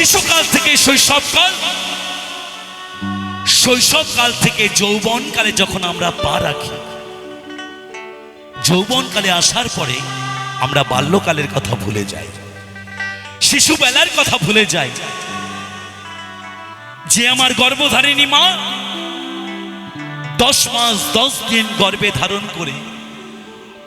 শিশুকাল থেকে শৈশবকাল শৈশবকাল থেকে যৌবনকালে যখন আমরা পা রাখি, যৌবনকালে আসার পরে আমরা বাল্যকালের কথা ভুলে যাই, শিশুবেলার কথা ভুলে যাই। যে আমার গর্ভধারিণী মা, দশ মাস দশ দিন গর্ভে ধারণ করে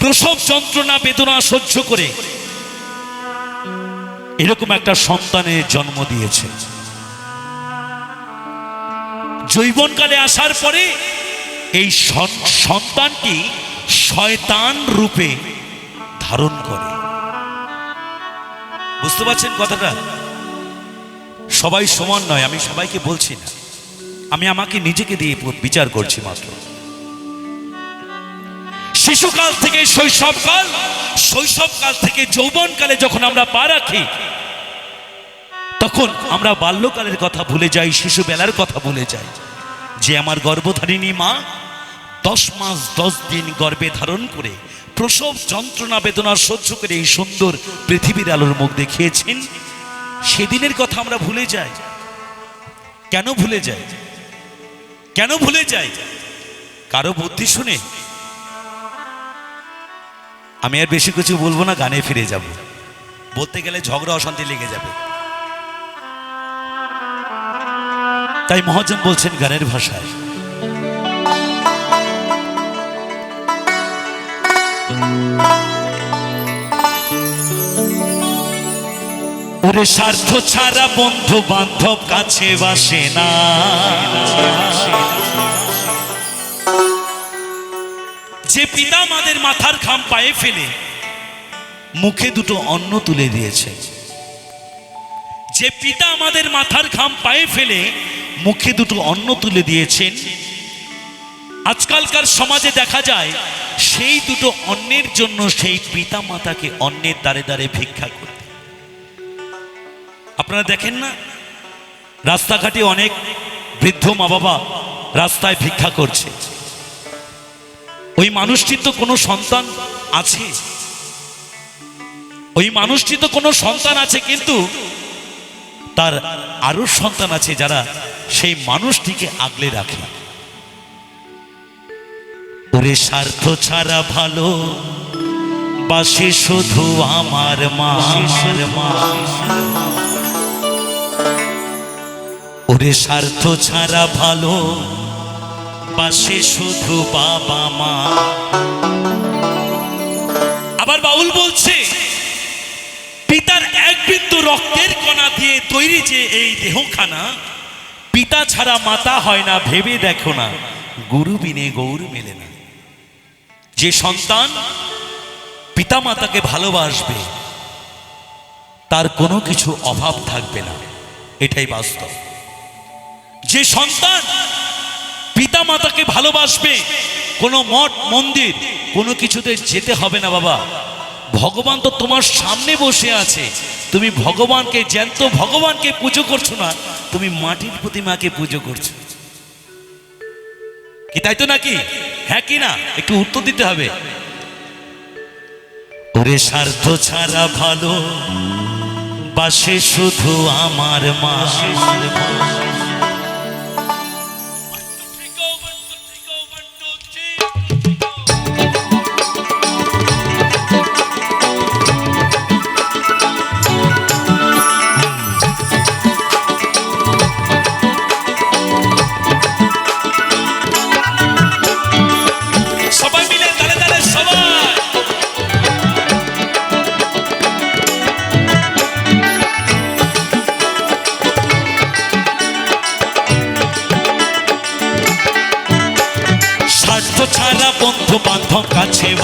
প্রসব যন্ত্রণা বেদনা সহ্য করে এরকম একটা সন্তানের জন্ম দিয়েছে। জৈবনকালে আসার পরে এই সন- সন্তানটি শয়তান রূপে ধারণ করে। বুঝতে পারছেন কথাটা? সবাই সমান নয়, আমি সবাইকে বলছি না। আমি আমাকে নিজেকে দিয়ে বিচার করছি মাত্র। শিশুকাল থেকে শৈশবকাল শৈশবকাল থেকে যৌবনকালে যখন আমরা পা রাখি, তখন আমরা বাল্যকালের কথা ভুলে যাই, শিশুবেলার কথা ভুলে যাই। যে আমার গর্ভধারিণী মা, দশ মাস দশ দিন গর্ভে ধারণ করে প্রসব যন্ত্রণা, বেদনা সহ্য করে এই সুন্দর পৃথিবীর আলোর মুখ দেখিয়েছেন, সেদিনের কথা আমরা ভুলে যাই। কেন ভুলে যাই? কেন ভুলে যাই? কারও বুদ্ধি শুনে আমি আর বেশি কিছু বলব না, গানে ফিরে যাব। বলতে গেলে ঝগড়া, অশান্তি লেগে যাবে। তাই মহাজন বলছেন গানের ভাষায়। ওরে স্বার্থ ছাড়া বন্ধু বান্ধব কাছে বাসে না। যে পিতা আমাদের মাথার খাম পায়ে ফেলে, মুখে দুটো অন্ন তুলে দিয়েছে। যে পিতা আমাদের মাথার খাম পায়ে ফেলে, মুখে দুটো অন্ন তুলে দিয়েছেন। আজকালকার সমাজে দেখা যায়, সেই দুটো অন্নের জন্য সেই পিতা মাতাকে অন্যের দ্বারে দ্বারে ভিক্ষা করতে আপনারা দেখেন না, রাস্তাঘাটে অনেক বৃদ্ধ মা বাবা রাস্তায় ভিক্ষা করছে। ওই মানুষটির তো কোনো সন্তান আছে। ওই মানুষটি তো কোনো সন্তান আছে, কিন্তু তার আরও সন্তান আছে যারা সেই মানুষটিকে আগলে রাখে। ওরে স্বার্থ ছাড়া ভালো, বাসে শুধু আমার মা মা। ওরে স্বার্থ ছাড়া ভালো বাসে শুধু বাবা মা। আবার বাউল বলছে, পিতার এক বিন্দু রক্তের কণা দিয়ে তৈরি যে এই দেহখানা, পিতা ছাড়া মাতা হয় না, ভেবে দেখো না গুরু বিনে গৌর মেলে না। যে সন্তান পিতা মাতাকে ভালোবাসবে, তার কোনো কিছু অভাব থাকবে না, এটাই বাস্তব। যে সন্তান পিতা মাতাকে ভালোবাসবে, কোনো মঠ, মন্দির, কোনো কিছুতে যেতে হবে না বাবা। ভগবান তো তোমার সামনে বসে আছে। তুমি ভগবানকে জ্যান্ত, ভগবানকে পুজো করছ না, তুমি মাটির প্রতিমাকে পুজো করছ। কি তাই তো নাকি? হ্যাঁ কি না? একটু উত্তর দিতে হবে। ওরে স্বার্থ ছাড়া ভালো, বাসে শুধু আমার মা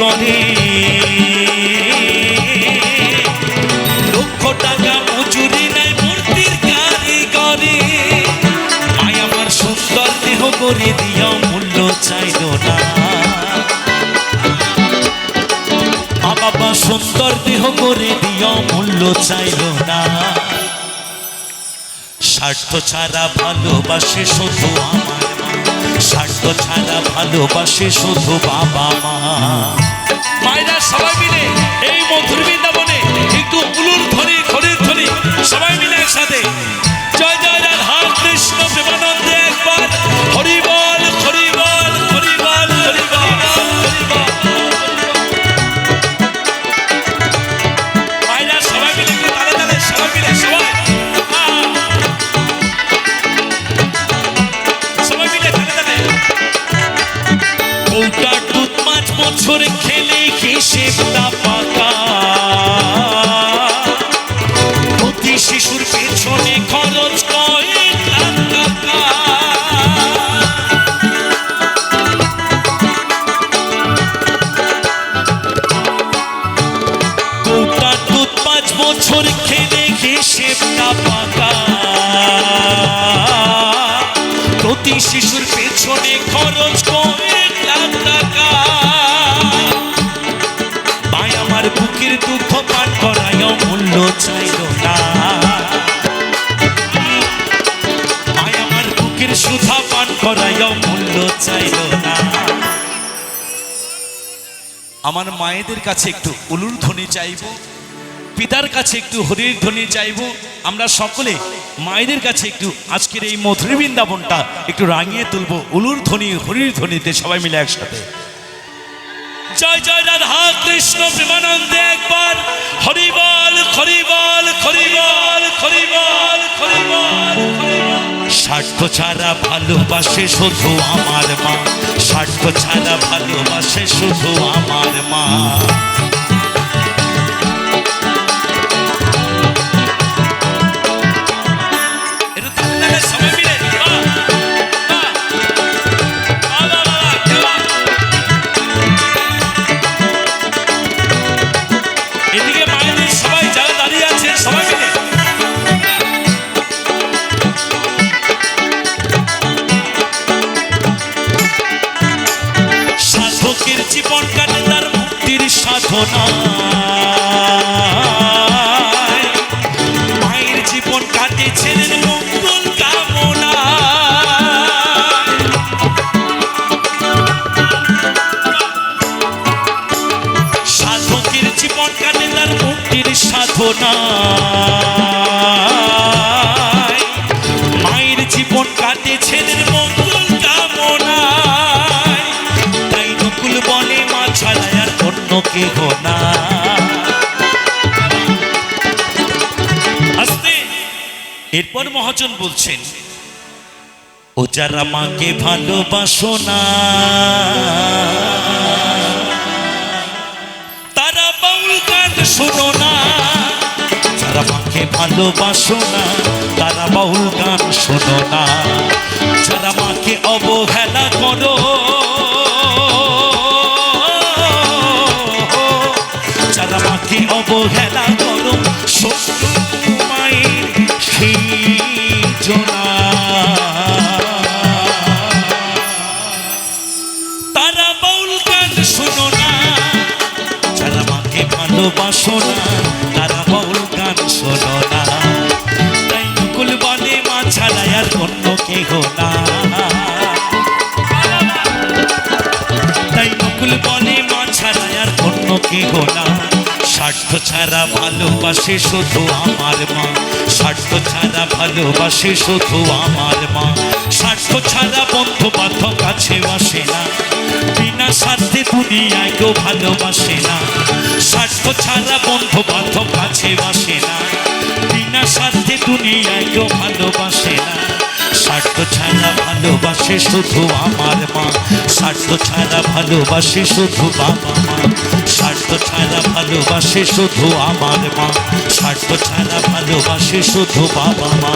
গড়ে লক্ষ টাকা মজুরি নেয় মূর্তির কারিগরে। মায় আমার সুন্দর দেহ করে দিয়া মূল্য চাইল না। বাবা সুন্দর দেহ করে দিয়া মূল্য চাইল না। স্বার্থ ছাড়া ভালোবাসে শুধু আমার স্বার্থ ছাড়া ভালোবাসে শুধু বাবা মা। মায়েরা সবাই মিলে এই মধুর বৃন্দাবনে একটু উলুর ধরি ঘরের ধরি সবাই মিলে একসাথে। জয় জয় রাধা কৃষ্ণ প্রেমানন্দে একবার হরি প্রতি শিশুর পেছনে খরচ কয়েক লাখ টাকা। ভাই আমার বুকের দুঃখ পান করায় মূল্য চাইল না। ভাই আমার বুকের সুধা পান করায় মূল্য চাইল না। আমার মায়েদের কাছে একটু উলুর ধ্বনি চাইব। পিতার কাছে একটু হরির ধ্বনি চাইব। আমরা সকলে মায়েদের কাছে একটু আজকের এই মধুর বৃন্দাবনটা একটু রাঙিয়ে তুলব। উলুর ধ্বনি, হরির ধ্বনিতে সবাই মিলে একসাথে। জয় জয় রাধা কৃষ্ণ প্রেমানন্দে একবার। হরি বল হরি বল হরি বল হরি বল হরি বল স্বার্থ ছাড়া ভালোবাসে শুধু আমার মা। স্বার্থ ছাড়া ভালোবাসে শুধু আমার মা। সাধনা। কেহ না আস্তে, এরপর মহাজন বলছেন, ও যারা মাকে ভালোবাসো না, তারা বাউল গান শোনো না। যারা মাকে ভালোবাসো না, তারা বাউল গান শোনো না। যারা মাকে অবহেলা করো তাই নকুল বলে মা ছাড়া আর অন্য কেহ না। স্বার্থ ছাড়া ভালোবাসে শুধু আমার মা। স্বার্থ ছাড়া ভালোবাসে শুধু আমার মা। স্বার্থ ছাড়া বন্ধু বান্ধব কাছে আসে না। বিনা স্বার্থে দুনিয়ায় কেউ ভালোবাসে না। স্বার্থ ছাড়া বন্ধু বান্ধব কাছে আসে না। বিনা স্বার্থে দুনিয়ায় কেউ ভালোবাসে না। স্বার্থ ছাড়া ভালো ভালোবাসে শুধু আমার মা। স্বার্থ ছাড়া ভালোবাসে শুধু বাবা মা। স্বার্থ ছাড়া ভালোবাসে শুধু আমার মা। স্বার্থ ছাড়া ভালোবাসে শুধু বাবা মা।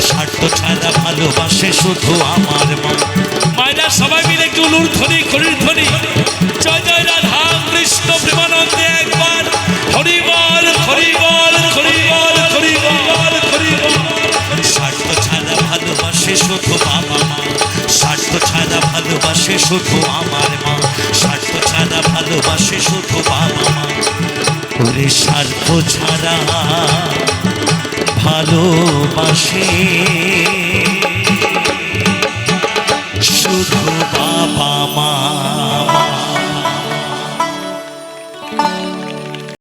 স্বার্থ ছাড়া ভালোবাসে শুধু আমার মা। মায়েরা সবাই মিলে একটু উলুর ধ্বনি খড়ির ধ্বনি। জয় জয় রাধা, কৃষ্ণ প্রেমানন্দে একবার। হরিবল হরিবল। ভালোবাসে শুধু আমার মা। স্বার্থ ছাড়া ভালোবাসে শুধু বাবা মা। ওরে স্বার্থ ছাড়া ভালোবাসে। শুধু বাবা মা।